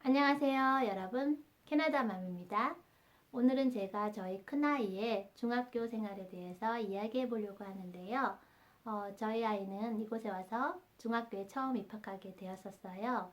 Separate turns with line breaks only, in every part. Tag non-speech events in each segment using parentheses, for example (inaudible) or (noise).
안녕하세요, 여러분. 캐나다 맘입니다. 오늘은 제가 저희 큰아이의 중학교 생활에 대해서 이야기해 보려고 하는데요. 어, 저희 아이는 이곳에 와서 중학교에 처음 입학하게 되었었어요.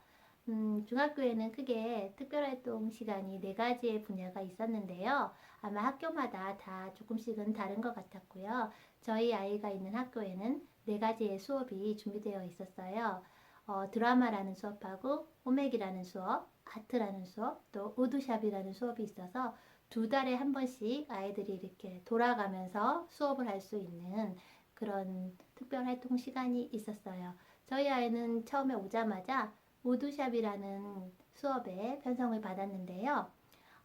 음, 중학교에는 크게 특별활동 시간이 네 가지의 분야가 있었는데요. 아마 학교마다 다 조금씩은 다른 것 같았고요. 저희 아이가 있는 학교에는 네 가지의 수업이 준비되어 있었어요. 어, 드라마라는 수업하고 호맥이라는 수업, 아트라는 수업, 또 우드샵이라는 수업이 있어서 두 달에 한 번씩 아이들이 이렇게 돌아가면서 수업을 할 수 있는 그런 특별 활동 시간이 있었어요. 저희 아이는 처음에 오자마자 우드샵이라는 수업에 편성을 받았는데요.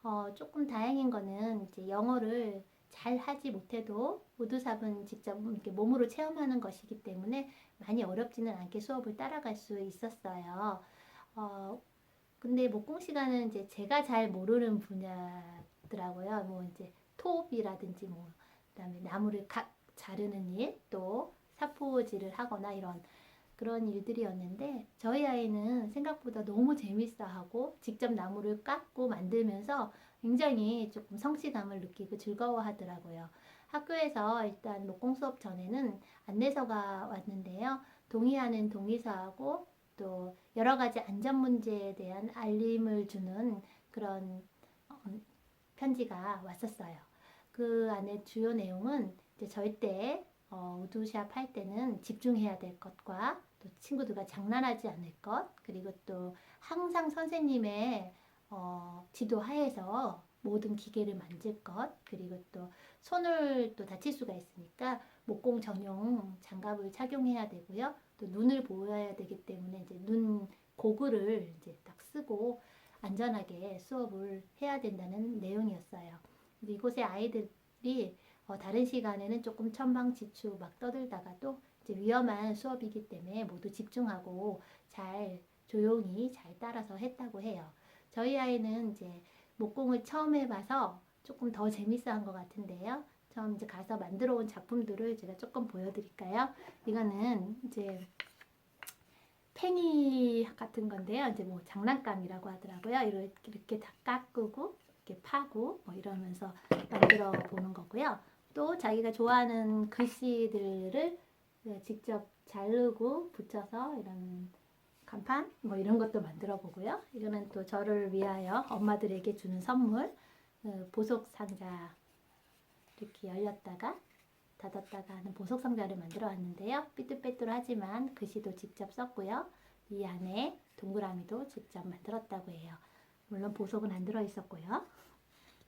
어, 조금 다행인 거는 이제 영어를 잘 하지 못해도 우드샵은 직접 이렇게 몸으로 체험하는 것이기 때문에 많이 어렵지는 않게 수업을 따라갈 수 있었어요. 어, 근데 목공 시간은 이제 제가 잘 모르는 분야더라고요. 뭐 이제 톱이라든지 뭐 그다음에 나무를 각 자르는 일, 또 사포질을 하거나 이런 그런 일들이었는데 저희 아이는 생각보다 너무 재밌어하고 직접 나무를 깎고 만들면서 굉장히 조금 성취감을 느끼고 즐거워하더라고요. 학교에서 일단 목공 수업 전에는 안내서가 왔는데요. 동의하는 동의서하고 또 여러 가지 안전 문제에 대한 알림을 주는 그런 어, 편지가 왔었어요. 그 안에 주요 내용은 이제 절대 어, 우드샵 할 때는 집중해야 될 것과 또 친구들과 장난하지 않을 것 그리고 또 항상 선생님의 어, 지도하에서 모든 기계를 만질 것 그리고 또 손을 또 다칠 수가 있으니까 목공 전용 장갑을 착용해야 되고요. 또 눈을 보호해야 되기 때문에 이제 눈 고글을 이제 딱 쓰고 안전하게 수업을 해야 된다는 내용이었어요. 이곳의 아이들이 어, 다른 시간에는 조금 천방지축 막 떠들다가도 이제 위험한 수업이기 때문에 모두 집중하고 잘 조용히 잘 따라서 했다고 해요. 저희 아이는 이제 목공을 처음 해봐서 조금 더 재밌어 한 것 같은데요. 처음 이제 가서 만들어 온 작품들을 제가 조금 보여드릴까요? 이거는 이제 팽이 같은 건데요. 이제 뭐 장난감이라고 하더라고요. 이렇게, 이렇게 다 깎고 이렇게 파고 뭐 이러면서 만들어 보는 거고요. 또 자기가 좋아하는 글씨들을 직접 자르고 붙여서 이런 간판 뭐 이런 것도 만들어 보고요. 이거는 또 저를 위하여 엄마들에게 주는 선물 어, 보석 상자 이렇게 열렸다가 닫았다가 하는 보석 상자를 만들어 왔는데요. 삐뚤빼뚤하지만 글씨도 직접 썼고요. 이 안에 동그라미도 직접 만들었다고 해요. 물론 보석은 안 들어 있었고요.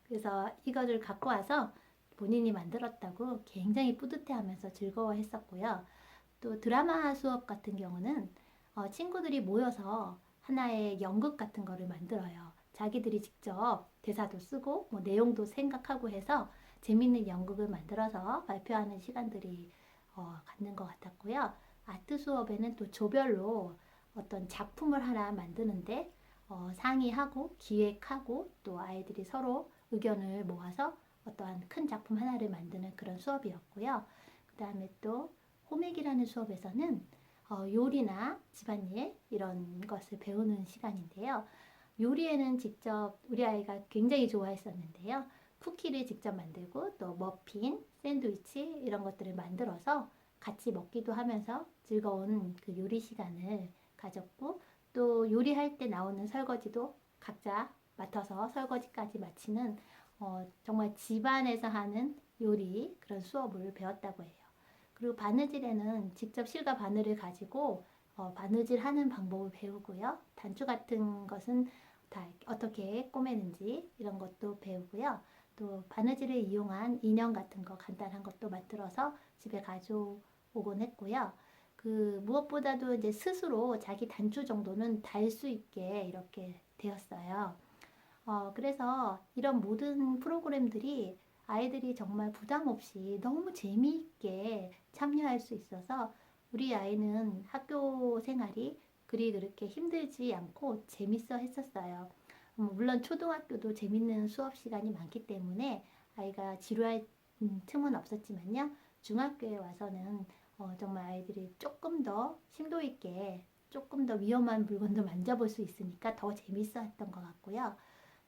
그래서 이거를 갖고 와서 본인이 만들었다고 굉장히 뿌듯해하면서 즐거워했었고요. 또 드라마 수업 같은 경우는 어, 친구들이 모여서 하나의 연극 같은 거를 만들어요. 자기들이 직접 대사도 쓰고 뭐 내용도 생각하고 해서 재밌는 연극을 만들어서 발표하는 시간들이 어, 갖는 것 같았고요. 아트 수업에는 또 조별로 어떤 작품을 하나 만드는데 어, 상의하고 기획하고 또 아이들이 서로 의견을 모아서 어떠한 큰 작품 하나를 만드는 그런 수업이었고요. 그 다음에 또 호맥이라는 수업에서는 어, 요리나 집안일 이런 것을 배우는 시간인데요. 요리에는 직접 우리 아이가 굉장히 좋아했었는데요. 쿠키를 직접 만들고 또 머핀, 샌드위치 이런 것들을 만들어서 같이 먹기도 하면서 즐거운 그 요리 시간을 가졌고 또 요리할 때 나오는 설거지도 각자 맡아서 설거지까지 마치는 어, 정말 집안에서 하는 요리 그런 수업을 배웠다고 해요. 그리고 바느질에는 직접 실과 바늘을 가지고 어, 바느질 하는 방법을 배우고요. 단추 같은 것은 다 어떻게 꼬매는지 이런 것도 배우고요. 또 바느질을 이용한 인형 같은 거 간단한 것도 만들어서 집에 가져오곤 했고요. 그 무엇보다도 이제 스스로 자기 단추 정도는 달 수 있게 이렇게 되었어요. 어, 그래서 이런 모든 프로그램들이 아이들이 정말 부담 없이 너무 재미있게 참여할 수 있어서 우리 아이는 학교 생활이 그리 그렇게 힘들지 않고 재밌어 했었어요. 음, 물론 초등학교도 재밌는 수업 시간이 많기 때문에 아이가 지루할 음, 틈은 없었지만요. 중학교에 와서는 어, 정말 아이들이 조금 더 심도 있게 조금 더 위험한 물건도 (laughs) 만져볼 수 있으니까 더 재밌어 했던 것 같고요.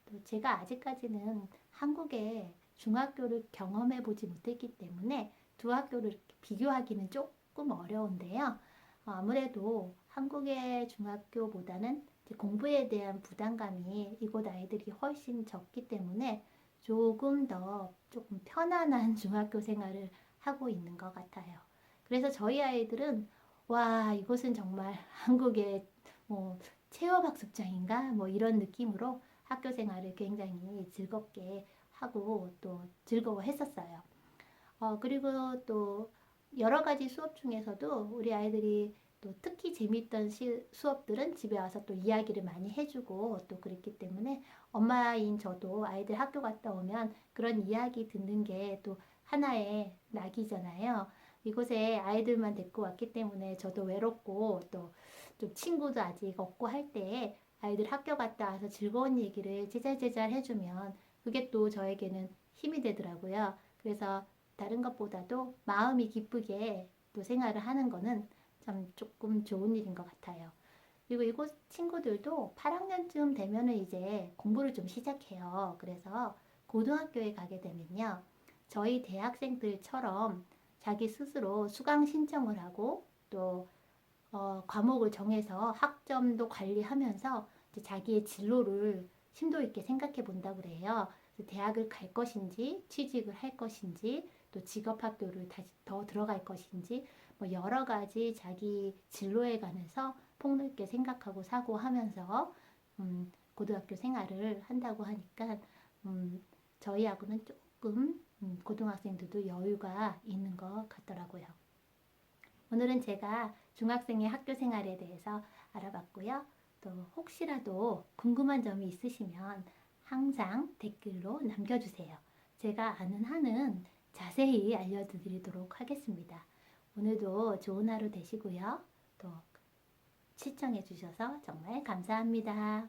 또 제가 아직까지는 한국의 중학교를 경험해 보지 못했기 때문에 두 학교를 비교하기는 조금 어려운데요. 어, 아무래도 한국의 중학교보다는 공부에 대한 부담감이 이곳 아이들이 훨씬 적기 때문에 조금 더 조금 편안한 (laughs) 중학교 생활을 하고 있는 것 같아요. 그래서 저희 아이들은 와, 이곳은 정말 한국의 뭐 체험학습장인가 뭐 이런 느낌으로 학교 생활을 굉장히 즐겁게 하고 또 즐거워했었어요. 어, 그리고 또 여러 가지 수업 중에서도 우리 아이들이 또 특히 재미있던 시, 수업들은 집에 와서 또 이야기를 많이 해주고 또 그랬기 때문에 엄마인 저도 아이들 학교 갔다 오면 그런 이야기 듣는 게 또 하나의 낙이잖아요. 이곳에 아이들만 데리고 왔기 때문에 저도 외롭고 또 좀 친구도 아직 없고 할 때에 아이들 학교 갔다 와서 즐거운 얘기를 제잘제잘 해주면 그게 또 저에게는 힘이 되더라고요. 그래서 다른 것보다도 마음이 기쁘게 또 생활을 하는 거는 참 조금 좋은 일인 것 같아요. 그리고 이곳 친구들도 8학년쯤 되면은 이제 공부를 좀 시작해요. 그래서 고등학교에 가게 되면요. 저희 대학생들처럼 자기 스스로 수강 신청을 하고 또 어, 과목을 정해서 학점도 관리하면서 자기의 진로를 심도 있게 생각해 본다고 그래요. 대학을 갈 것인지, 취직을 할 것인지, 또 직업학교를 다시 더 들어갈 것인지, 뭐 여러 가지 자기 진로에 관해서 폭넓게 생각하고 사고하면서 음, 고등학교 생활을 한다고 하니까 음, 저희하고는 조금 음, 고등학생들도 여유가 있는 것 같더라고요. 오늘은 제가 중학생의 학교 생활에 대해서 알아봤고요. 또 혹시라도 궁금한 점이 있으시면 항상 댓글로 남겨주세요. 제가 아는 한은 자세히 알려드리도록 하겠습니다. 오늘도 좋은 하루 되시고요. 또 시청해 주셔서 정말 감사합니다.